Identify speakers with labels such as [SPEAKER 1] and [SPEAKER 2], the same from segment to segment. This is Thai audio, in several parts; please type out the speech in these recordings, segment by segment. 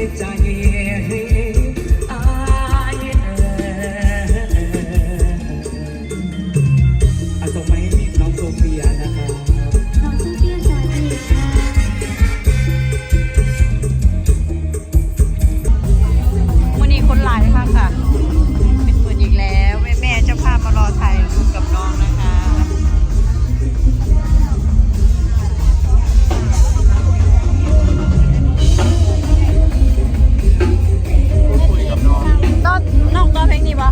[SPEAKER 1] ใน
[SPEAKER 2] ใจอายเอ่ยอาสมัยนี้น้องโซเฟียนะครับ
[SPEAKER 3] น้องโซเฟียสวัสดีค่ะ
[SPEAKER 1] มื่อนี้คนหลายค่ะค่ะ เป็นคนอีกแล้ว แม่แม่เจ้าภาพมารอถ่ายรูปกับน้องนะคะ เพลงนี้ปะ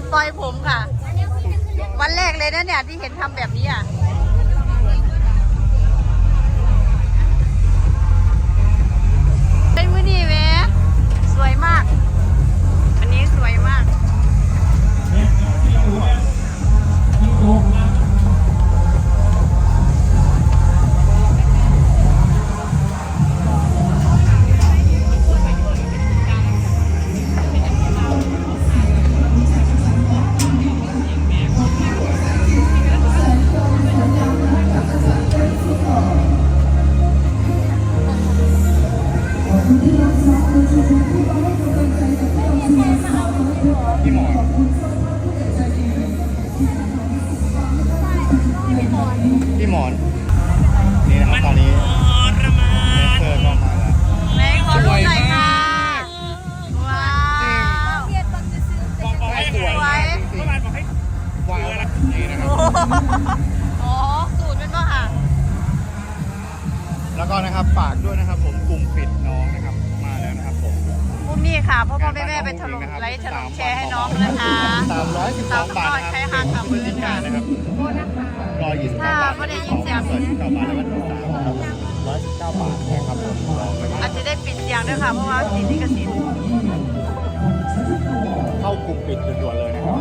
[SPEAKER 1] นนี้
[SPEAKER 4] เพิ่
[SPEAKER 1] นปล่อยผมค่ะ วันแรกเลยนะเนี่ยที่เห็นทำแบบนี้อะ
[SPEAKER 4] พี่หมอนพี่หมอนนี่นะครับตอนนี้เชิญน้องมาแล้ว
[SPEAKER 1] ไหนขอรูปหน่อยค่ะ ว้าว
[SPEAKER 4] บอกบอกให้สวยมากจริงๆว้าวนี่นะครับ
[SPEAKER 1] โอ้โหอ๋อสูตรเป็นป่ะค่ะ
[SPEAKER 4] แล้วก็นะครับฝากด้วยนะครับผมกลุ่มปิดน้องนะครับ นี้ค่ะ
[SPEAKER 1] พ่อพ่อแม่แม่ไปถล่มไลค์ถล่มแชร์ให้น้องนะคะ
[SPEAKER 4] สามร้อยสิบสองบาทนะค
[SPEAKER 1] ใช้
[SPEAKER 4] รับ
[SPEAKER 1] ห้างค่ะมือค่ะ
[SPEAKER 4] นะครับร้อยยี่สิบเก้าบาท
[SPEAKER 1] ค่ะไม่ได้ยินเสียง
[SPEAKER 4] ร้อยสิบเก้าบาทแล้วก็ร้อยสิบเก้าบาทนะครับผมลองนะครับ
[SPEAKER 1] อาจจะได้ปิดเสียงด้วยค่ะเพราะว่าติดลิขสิทธิ์
[SPEAKER 4] เข้ากลุ่มปิดด่วนๆเลยนะครับ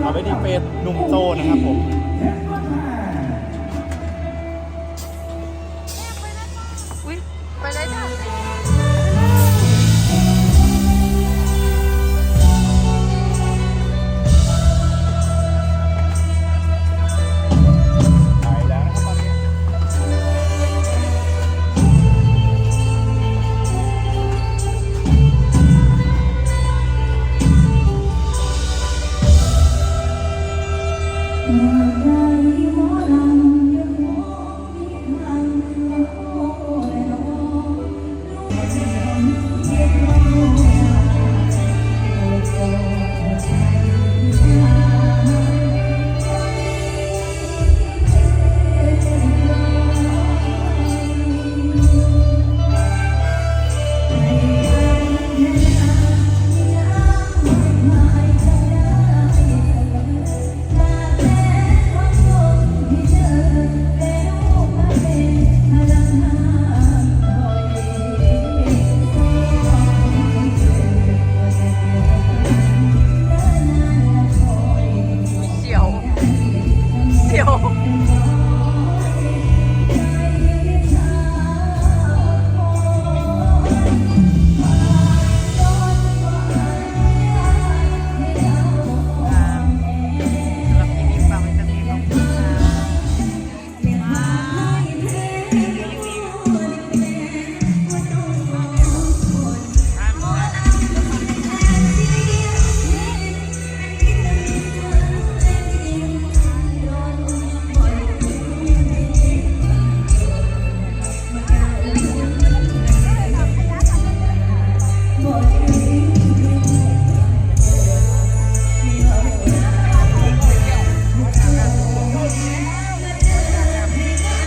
[SPEAKER 4] เอาไปที่เฟซหนุ่มโซนะครับผม
[SPEAKER 2] เ